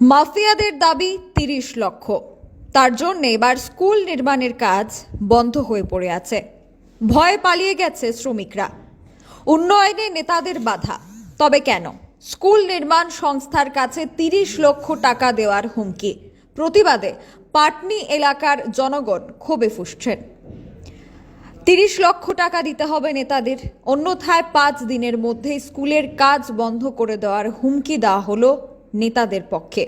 মাফিয়াদের দাবি তিরিশ লক্ষ। তার জন্য এবার স্কুল নির্মাণের কাজ বন্ধ হয়ে পড়ে আছে। ভয়ে পালিয়ে গেছে শ্রমিকরা। উন্নয়নে নেতাদের বাধা। তবে কেন? স্কুল নির্মাণ সংস্থার কাছে তিরিশ লক্ষ টাকা দেওয়ার হুমকি। প্রতিবাদে পাটনি এলাকার জনগণ ক্ষোভে ফুসছেন। তিরিশ লক্ষ টাকা দিতে হবে নেতাদের। অন্যথায় পাঁচ দিনের মধ্যে স্কুলের কাজ বন্ধ করে দেওয়ার হুমকি দেওয়া হলো নেতাদের পক্ষে।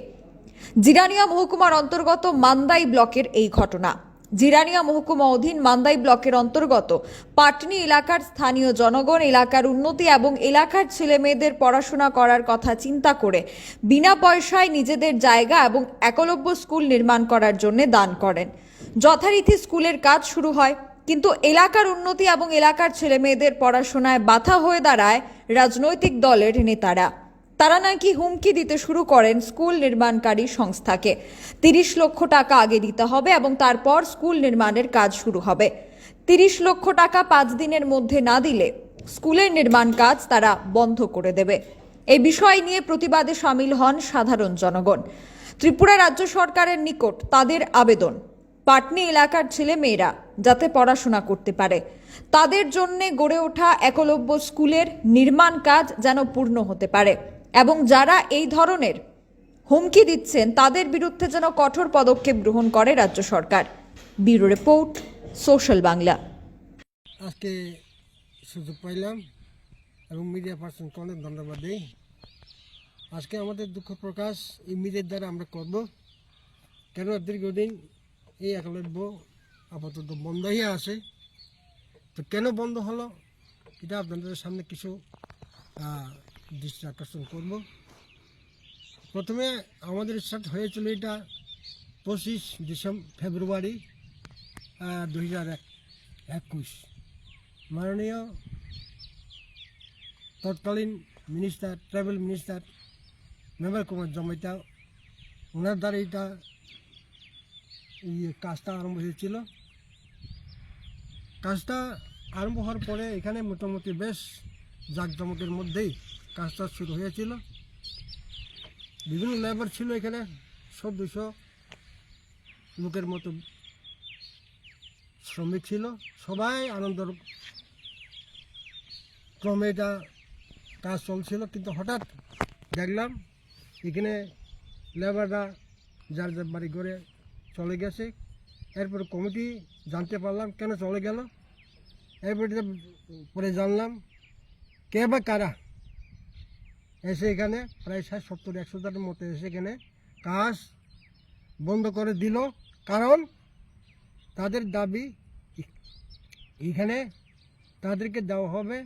জিরানিয়া মহকুমার অন্তর্গত মান্দাই ব্লকের এই ঘটনা। জিরানিয়া মহকুমা অধীন মান্দাই ব্লকের অন্তর্গত পাটনি এলাকার স্থানীয় জনগণ এলাকার উন্নতি এবং এলাকার ছেলে মেয়েদের পড়াশোনা করার কথা চিন্তা করে বিনা পয়সায় নিজেদের জায়গা এবং একলব্য স্কুল নির্মাণ করার জন্য দান করেন। যথারীতি স্কুলের কাজ শুরু হয়, কিন্তু এলাকার উন্নতি এবং এলাকার ছেলে মেয়েদের পড়াশোনায় বাধা হয়ে দাঁড়ায় রাজনৈতিক দলের নেতারা। তারা নাকি হুমকি দিতে শুরু করেন স্কুল নির্মাণকারী সংস্থাকে। তিরিশ লক্ষ টাকা আগে দিতে হবে এবং তারপর স্কুল নির্মাণের কাজ শুরু হবে। তিরিশ লক্ষ টাকা পাঁচ দিনের মধ্যে না দিলে স্কুলের নির্মাণ কাজ তারা বন্ধ করে দেবে। এই বিষয় নিয়ে প্রতিবাদে সামিল হন সাধারণ জনগণ। ত্রিপুরা রাজ্য সরকারের নিকট তাদের আবেদন। পাটনি এলাকার ছেলে মেয়েরা যাতে পড়াশোনা করতে পারে। তাদের জন্য গড়ে ওঠা একলব্য স্কুলের নির্মাণ কাজ যেন পূর্ণ হতে পারে। এবং যারা এই ধরনের হুমকি দিচ্ছেন, তাদের বিরুদ্ধে যেন কঠোর পদক্ষেপ গ্রহণ করে রাজ্য সরকার। Bureau report, social Bangla. আজকে সুযোগ পাইলাম এবং মিডিয়া পার্সনকে অনেক ধন্যবাদ দিই। আজকে আমাদের দুঃখ প্রকাশ এই মিডিয়ার দ্বারা আমরা করব। কেন দীর্ঘদিন এই একলব্য আপাতত বন্ধ হয়ে আছে। তো কেন বন্ধ হলো, এটা আপনাদের সামনে কিছু দৃষ্টি আকর্ষণ করব। প্রথমে আমাদের স্টার্ট হয়েছিল এটা পঁচিশ ডিসেম্বর ফেব্রুয়ারি দুই হাজার একুশ। মাননীয় তৎকালীন minister travel minister Mevar Kumar Jamatia ওনার দ্বারা এটা ইয়ে কাজটা আরম্ভ হয়েছিল। কাজটা আরম্ভ হওয়ার পরে এখানে মোটামুটি বেশ জাঁকজমকের মধ্যেই কাজটা শুরু হয়েছিল। বিভিন্ন লেবার ছিল এখানে, সব দুশো লোকের মতো শ্রমিক ছিল। সবাই আনন্দর ক্রমে এটা কাজ চলছিল, কিন্তু হঠাৎ দেখলাম এখানে লেবাররা যার যার বাড়ি করে চলে গেছে। এরপর কমিটি জানতে পারলাম কেন চলে গেল। এরপর পরে জানলাম, কে বা কারা? এসে এখানে প্রায় ষাট সত্তর, একশো জনের মতো এসে এখানে কাজ বন্ধ করে দিল। কারণ তাদের দাবি এখানে তাদেরকে দেওয়া হবে।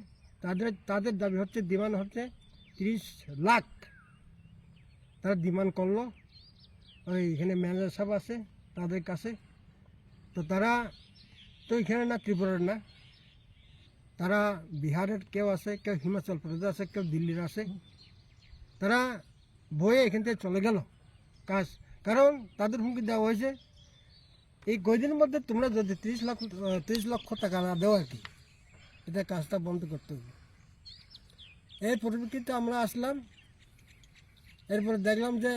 তাদের তাদের দাবি হচ্ছে, ডিমান্ড হচ্ছে তিরিশ লাখ। তারা ডিমান্ড করল। ওই এখানে ম্যানেজার সাহেব আছে, তাদের কাছে। তো তারা, তো এখানে না, ত্রিপুরার না। তারা বিহারের কেউ আছে, কেউ হিমাচল প্রদেশ আছে, কেউ দিল্লির আছে। তারা বয়ে এখান থেকে চলে গেল কাজ। কারণ তাদের হুমকি দেওয়া হয়েছে। এই কয়দিনের মধ্যে তোমরা যদি তিরিশ লাখ, তিরিশ লক্ষ টাকা না দেও আর কি এটা কাজটা বন্ধ করতে হবে। এর পরিপ্রেক্ষিতে আমরা আসলাম। এরপরে দেখলাম যে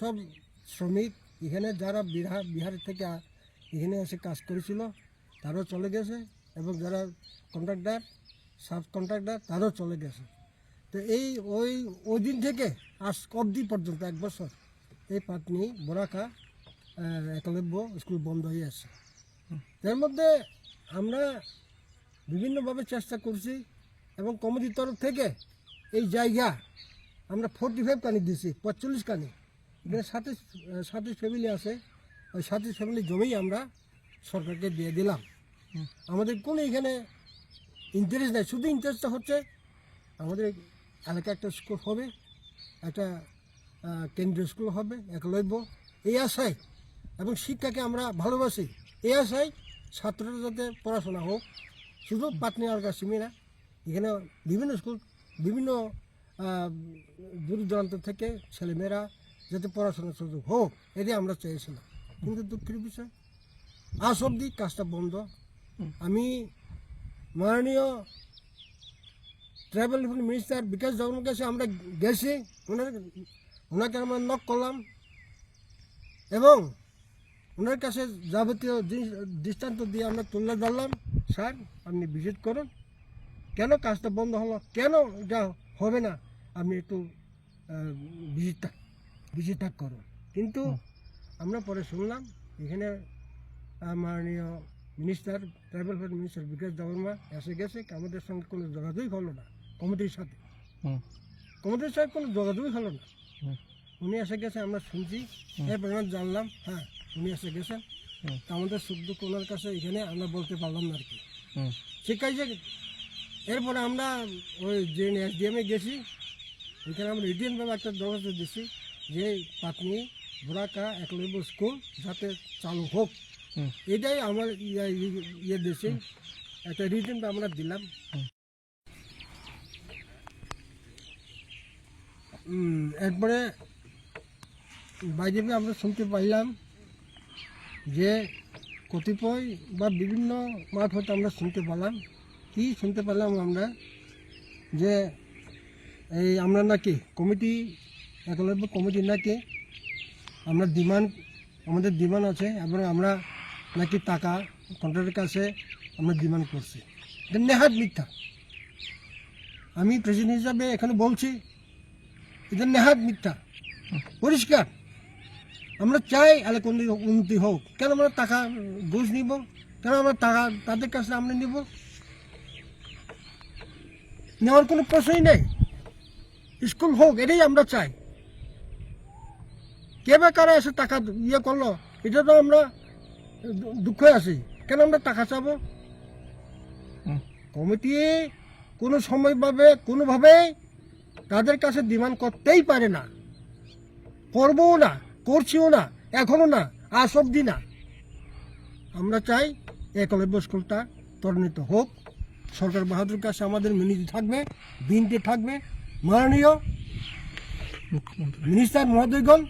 সব শ্রমিক এখানে যারা বিহার বিহার থেকে এখানে এসে কাজ করেছিল, তারাও চলে গেছে এবং যারা কন্ট্রাক্টর সাব কন্ট্রাক্টর তারাও চলে গেছে। তো এই ওই ওই দিন থেকে আজ অবধি পর্যন্ত এক বছর এই পাটনি বরাকা আহ, একলব্য স্কুল বন্ধ হয়ে আছে। এর মধ্যে আমরা বিভিন্নভাবে চেষ্টা করছি এবং কমিটির তরফ থেকে এই জায়গা আমরা ফোর্টি ফাইভ কানি দিয়েছি পঁয়তাল্লিশ কানি। এখানে সাতাশ সাতাশ ফ্যামিলি আছে ওই সাতাশ ফ্যামিলি জমি আমরা সরকারকে দিয়ে দিলাম। আমাদের কোনো এখানে ইন্টারেস্ট নেই শুধু ইন্টারেস্টটা হচ্ছে আমাদের এলাকায় একটা স্কুল হবে, একটা কেন্দ্রীয় স্কুল হবে একলব্য এই আশায় এবং শিক্ষাকে আমরা ভালোবাসি। এই আশায় ছাত্ররা যাতে পড়াশোনা হোক, শুধু পাটনি আর কাশ্মী না, এখানে বিভিন্ন স্কুল বিভিন্ন দূর দূরান্ত থেকে ছেলেমেয়েরা যাতে পড়াশোনার সুযোগ হোক, এটাই আমরা চেয়েছিলাম। কিন্তু দুঃখের বিষয়, আজ অব্দি কাজটা বন্ধ। আমি মাননীয় ট্রাভেল মিনিস্টার বিকাশ জগনের কাছে আমরা গেছি ওনার ওনাকে আমরা নক করলাম। এবং ওনার কাছে যাবতীয় জিনিস দৃষ্টান্ত দিয়ে আমরা তুলে ধরলাম স্যার আপনি ভিজিট করুন। কেন কাজটা বন্ধ হলো? কেন এটা হবে না? আপনি একটু ভিজিটটা ভিজিটটা করুন। কিন্তু আমরা পরে শুনলাম এখানে মাননীয় minister tribal minister Bikash Debbarma এসে গেছে আমাদের সঙ্গে কোনো যোগাযোগই হলো না। কমিটির সাথে। কমিটির সাথে কোনো যোগাযোগই হলো না। উনি এসে গেছে আমরা শুনছি। এরপর আমরা জানলাম। হ্যাঁ উনি এসে গেছেন তা আমাদের সুখ দুঃখ ওনার কাছে এখানে আমরা বলতে পারলাম না আর কি। ঠিক আছে। এরপরে আমরা ওই যে এসডিএমে গেছি ওইখানে আমরা রিডিয়ান ভাবে একটা দরখাস্ত দিচ্ছি যে পাতনি বোরাকা একলব্য স্কুল যাতে চালু হোক। এটাই আমার ইয়ে ইয়ে দিয়েছি একটা রিটার্ন আমরা দিলাম। এরপরে বাইরে আমরা শুনতে পাইলাম যে কতিপয় বা বিভিন্ন মারফত আমরা শুনতে পেলাম। কি শুনতে পেলাম আমরা? যে এই আমরা নাকি কমিটি, একলব্য কমিটি নাকি আমরা ডিমান্ড, আমাদের ডিমান্ড আছে এবং আমরা নাকি টাকা, কন্ট্রাক্টের কাছে আমরা ডিমান্ড করছি। নেহাত মিথ্যা। আমি প্রেসিডেন্ট হিসাবে এখানে বলছি এটা নেহাত মিথ্যা। পরিষ্কার। আমরা চাই এলাকা উন্নতি- উন্নতি হোক। কেন আমরা টাকা ঘুষ নিব? কেন আমরা টাকা তাদের কাছে আমরা নিব? নেওয়ার কোনো প্রশ্নই নেই। স্কুল হোক এটাই আমরা চাই। কে বা কারা এসে টাকা ইয়ে করল এটা তো আমরা দুঃখে আছি। কেন আমরা টাকা চাবো। কমিটি কোনো সময়ভাবে কোনোভাবে তাদের কাছে ডিমান্ড করতেই পারে না। করবও না করছিও না এখনও না আজ অব্দি না। আমরা চাই একলব্য স্কুলটা ত্বরান্বিত হোক। সরকার বাহাদুর কাছে আমাদের মিনিট থাকবে বিনতে থাকবে মাননীয় মিনিস্টার মহোদয়গণ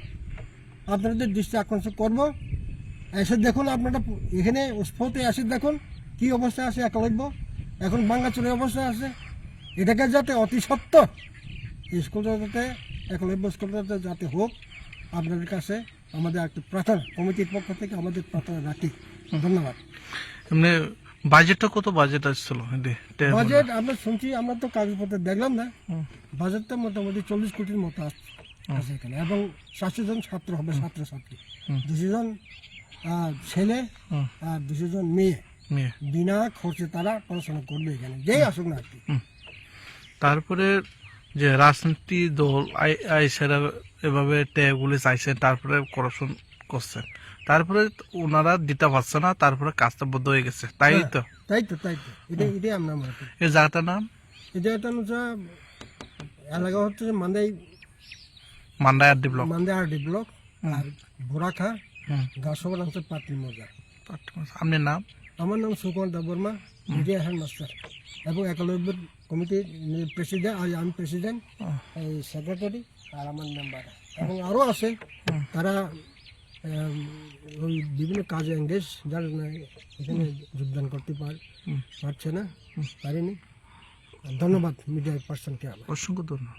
আপনাদের দৃষ্টি আকর্ষণ করব। এসে দেখুন আপনারা এখানে স্পোর্টে এসে দেখুন কি অবস্থা আছে একলব্য। এখন বাঙ্গাচুরের অবস্থা আছে। এটাকে যাতে অতি এই স্কুলটা যাতে একলব্য স্কুলটা যাতে হোক আপনাদের কাছে আমাদের একটা প্রার্থনা কমিটির পক্ষ থেকে আমাদের প্রার্থনা রাখি। ধন্যবাদ। এমনি বাজেটটা কত বাজেট আসছিল? বাজেট আমরা শুনছি আমরা তো কাগজপত্র দেখলাম না। বাজেটটা মোটামুটি চল্লিশ কোটির মতো আছে এখানে। এবং সাতশো জন ছাত্র হবে ছাত্র ছাত্রী। দুশো জন ছেলে আর দুশো জন মেয়ে। মেয়ে। বিনা খরচে তারা পড়াশোনা করবে এখানে। যেই আসুক না আর কি। তারপরে যে রাজনীতি দল আই- আইসেরা এভাবে ট্যাগুলি চাইছেন তারপরে করাপশন করছেন তারপরে ওনারা দিতে পারছে না তারপরে কাজটা বন্ধ হয়ে গেছে। তাই হ্যাঁ। তো? তাই তো তাই তো। এটাই এটাই আমরা মনে এই জায়গাটার নাম? এটা একটা হচ্ছে এলাকা হচ্ছে Mandai Mandai RD block. Mandai R D block আর বোরাখা হুম। গাছসভা হচ্ছে পাটলি মজা আপনার নাম? আমার নাম Sukumar Debbarma media head master এবং একলব্য কমিটির প্রেসিডেন্ট আর আমি প্রেসিডেন্ট এই সেক্রেটারি আর আমার মেম্বার। এবং আরও আছে তারা ওই বিভিন্ন কাজে এঙ্গেজ যার এখানে যোগদান করতে পার পারছে না পারেনি। ধন্যবাদ মিডিয়া পার্সনকে আমার। অসংখ্য ধন্যবাদ।